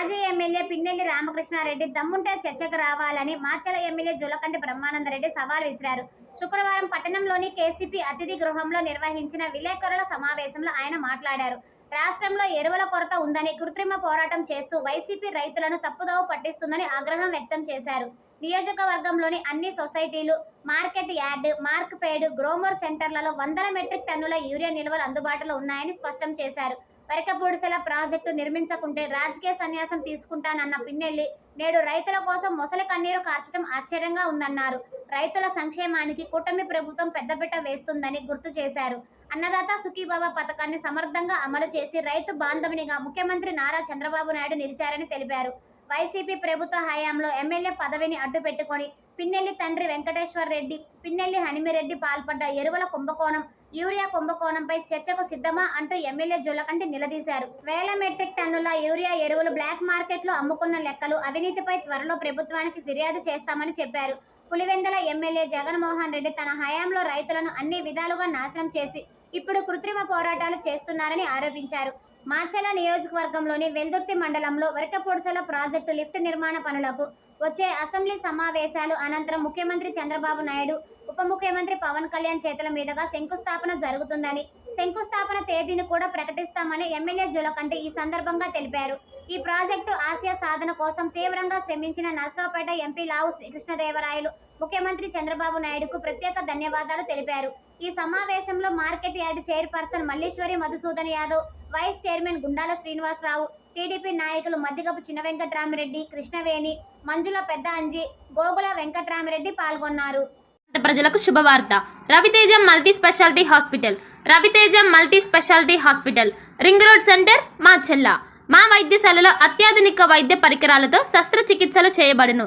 మాజీ ఎమ్మెల్యే పిన్నెల్లి రామకృష్ణారెడ్డి దమ్ముంటే చర్చకు రావాలని మాచల ఎమ్మెల్యే జులకంటి బ్రహ్మానందరెడ్డి సవాల్ విసిరారు. శుక్రవారం పట్టణంలోని కేసీపీ అతిథి గృహంలో నిర్వహించిన విలేకరుల సమావేశంలో ఆయన మాట్లాడారు. రాష్ట్రంలో ఎరువుల కొరత ఉందని కృత్రిమ పోరాటం చేస్తూ వైసీపీ రైతులను తప్పుదోవ పట్టిస్తుందని ఆగ్రహం వ్యక్తం చేశారు. నియోజకవర్గంలోని అన్ని సొసైటీలు market yard Markfed Gromor సెంటర్లలో వందల మెట్రిక్ టన్నుల యూరియా నిల్వలు అందుబాటులో ఉన్నాయని స్పష్టం చేశారు. వరకపూడిసెల ప్రాజెక్టు నిర్మించకుంటే రాజకీయ సన్యాసం తీసుకుంటానన్న పిన్నెల్లి నేడు రైతుల కోసం మొసలి కన్నీరు కార్చడం ఆశ్చర్యంగా ఉందన్నారు. రైతుల సంక్షేమానికి కూటమి ప్రభుత్వం పెద్దపీట వేస్తుందని గుర్తు చేశారు. అన్నదాత సుఖీబాబా పథకాన్ని సమర్థంగా అమలు చేసి రైతు బాంధవునిగా ముఖ్యమంత్రి నారా చంద్రబాబు నాయుడు నిలిచారని తెలిపారు. వైసీపీ ప్రభుత్వ హయాంలో ఎమ్మెల్యే పదవిని అడ్డు పెట్టుకొని పిన్నెల్లి తండ్రి వెంకటేశ్వర్ రెడ్డి పిన్నెల్లి హనిమిరెడ్డి పాల్పడ్డ ఎరువుల కుంభకోణం యూరియా కుంభకోణంపై చర్చకు సిద్ధమా అంటూ ఎమ్మెల్యే జులకంటి నిలదీశారు. వేల మెట్రిక్ టన్నుల యూరియా ఎరువులు బ్లాక్ మార్కెట్లో అమ్ముకున్న లెక్కలు అవినీతిపై త్వరలో ప్రభుత్వానికి ఫిర్యాదు చేస్తామని చెప్పారు. పులివెందల ఎమ్మెల్యే జగన్మోహన్ రెడ్డి తన హయాంలో రైతులను అన్ని విధాలుగా నాశనం చేసి ఇప్పుడు కృత్రిమ పోరాటాలు చేస్తున్నారని ఆరోపించారు. మాచల నియోజకవర్గంలోని వెల్దుర్తి మండలంలో వరకపొడిసెల ప్రాజెక్టు లిఫ్ట్ నిర్మాణ పనులకు వచ్చే అసెంబ్లీ సమావేశాలు అనంతరం ముఖ్యమంత్రి చంద్రబాబు నాయుడు ఉప ముఖ్యమంత్రి పవన్ కళ్యాణ్ చేతుల మీదుగా శంకుస్థాపన జరుగుతుందని శంకుస్థాపన తేదీని కూడా ప్రకటిస్తామని ఎమ్మెల్యే జులకంటి ఈ సందర్భంగా తెలిపారు. ఈ ప్రాజెక్టు ఆసియా సాధన కోసం తీవ్రంగా శ్రమించిన నర్సరావుపేట ఎంపీ లావు శ్రీకృష్ణదేవరాయలు ముఖ్యమంత్రి చంద్రబాబు నాయుడుకు ప్రత్యేక ధన్యవాదాలు తెలిపారు. ఈ సమావేశంలో market yard chairperson Malleswari Madhusudan Yadav vice chairman Gundala Srinivasarao TDP నాయకులు మద్దిగపు చిన్న వెంకట్రామిరెడ్డి కృష్ణవేణి మంజుల పెద్ద అంజి గోగుల వెంకట్రామిరెడ్డి పాల్గొన్నారు. ప్రజలకు శుభవార్త. Raviteja multi speciality hospital. Raviteja multi speciality hospital. Ring road centre మా చెల్ల. మా వైద్యశాలలో అత్యాధునిక వైద్య పరికరాలతో శస్త్రచికిత్సలు చేయబడును.